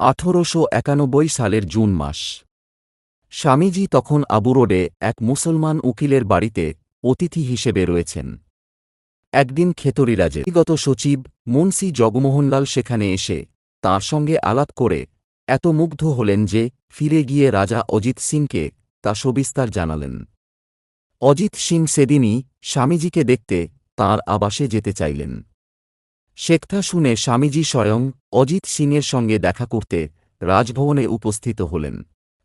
আঠেরোশো একানব্বই সালের জুন মাস। স্বামীজি তখন আবু রোডে এক মুসলমান উকিলের বাড়িতে অতিথি হিসেবে রয়েছেন। একদিন খেতরিরাজে ব্যক্তিগত সচিব মুন্সি জগমোহনলাল সেখানে এসে তাঁর সঙ্গে আলাপ করে এত মুগ্ধ হলেন যে ফিরে গিয়ে রাজা অজিত সিংকে তা সবিস্তার জানালেন। অজিত সিং সেদিনই স্বামীজিকে দেখতে তাঁর আবাসে যেতে চাইলেন। শেখথা শুনে স্বামীজি স্বয়ং অজিত সিংয়ের সঙ্গে দেখা করতে রাজভবনে উপস্থিত হলেন।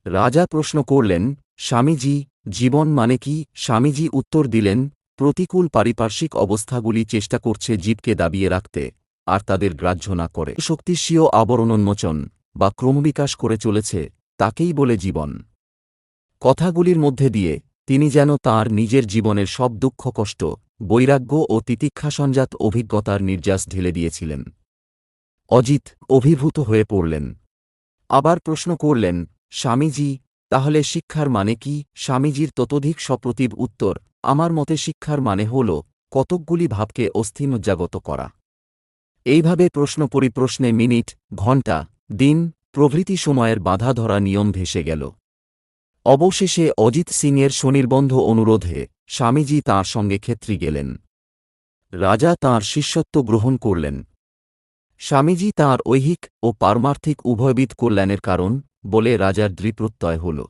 রাজা প্রশ্ন করলেন, স্বামীজি, জীবন মানে কি? স্বামীজি উত্তর দিলেন, প্রতিকূল পারিপার্শ্বিক অবস্থাগুলি চেষ্টা করছে জীবকে দাবিয়ে রাখতে, আর তাদের গ্রাহ্য না করে। শক্তিস্বীয় আবরণোন্মোচন বা ক্রমবিকাশ করে চলেছে, তাকেই বলে জীবন। কথাগুলির মধ্যে দিয়ে তিনি যেন তার নিজের জীবনের সব দুঃখ, কষ্ট, বৈরাগ্য ও তিতিক্ষাসঞ্জাত অভিজ্ঞতার নির্যাস ঢেলে দিয়েছিলেন। অজিত অভিভূত হয়ে পড়লেন। আবার প্রশ্ন করলেন, স্বামীজি, তাহলে শিক্ষার মানে কি? স্বামীজির ততোধিক সপ্রতিভ উত্তর, আমার মতে শিক্ষার মানে হল কতকগুলি ভাবকে অস্থিমজ্জাগত করা। এইভাবে প্রশ্ন পরিপ্রশ্নে মিনিট, ঘণ্টা, দিন প্রভৃতি সময়ের বাধা ধরা নিয়ম ভেসে গেল। অবশেষে অজিত সিংয়ের স্বনির্বন্ধ অনুরোধে স্বামীজি তাঁর সঙ্গে ক্ষেত্রী গেলেন। রাজা তাঁর শিষ্যত্ব গ্রহণ করলেন। স্বামীজি তাঁর ঐহিক ও পারমার্থিক উভয়বিদ কল্যাণের কারণ বলে রাজার দৃপ্রত্যয় হল।